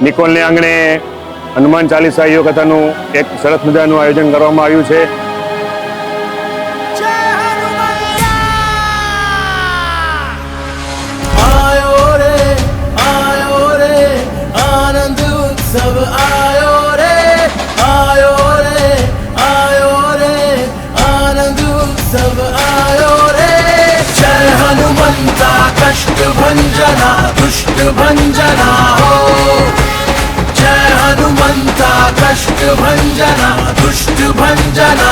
નિકોલને આંગણે હનુમાન ચાલીસા યોગ કથાનું એક સરસ મજાનું આયોજન કરવામાં આવ્યું છે आयो रे आयो रे आनंद उत्सव आयो रे आयो रे आयो रे आनंद उत्सव आयो रे जय हनुमंता कष्ट भंजना दुष्ट भंजना हो कष्ट भञ्जना दुष्ट भञ्जना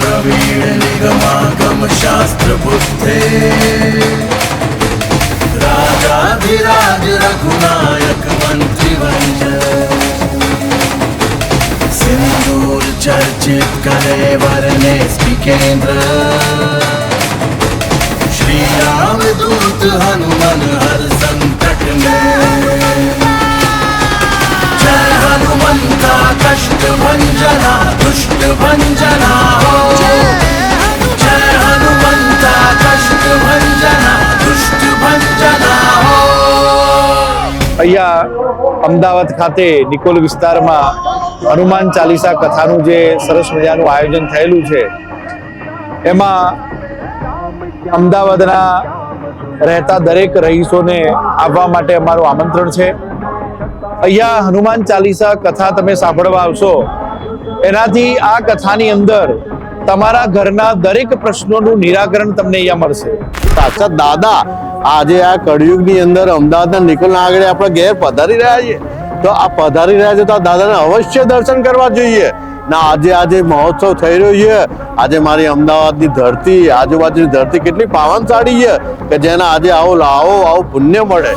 प्रवीण निगमागम शास्त्र बुद्धे चर्चित करे वरने केंद्र श्री राम दूत हनुमन हर संकट में जय हनुमंता कष्ट भंजना दुष्ट भंजना हो जय हनुमंता कष्ट भंजना दुष्ट भंजना हो અહીંયા અમદાવાદ ખાતે નિકોલ વિસ્તારમાં હનુમાન ચાલીસા કથાનું જે સરસ મજાનું આયોજન થયેલું છે, એમાં અમદાવાદના રહેતા દરેક રહીશોને આવવા માટે અમારું આમંત્રણ છે. અહીંયા હનુમાન ચાલીસા કથા તમે સાંભળવા આવશો. એનાથી આ કથાની અંદર તમારા ઘરના દરેક પ્રશ્નોનું નિરાકરણ તમને અહીંયા મળશે. સાક્ષાત દાદા, આજે આ કળિયુગની અંદર અમદાવાદના નિકોલના આગળ આપણે ઘેર પધારી રહ્યા છીએ. તો આ પધારી રહ્યા છે તો આ દાદાને અવશ્ય દર્શન કરવા જોઈએ. ના, આજે આજે મહોત્સવ થઈ રહ્યો છે. આજે મારી અમદાવાદની ધરતી, આજુબાજુની ધરતી કેટલી પાવનશાળી છે કે જેના આજે આવો લાવો, આવો પુણ્ય મળે.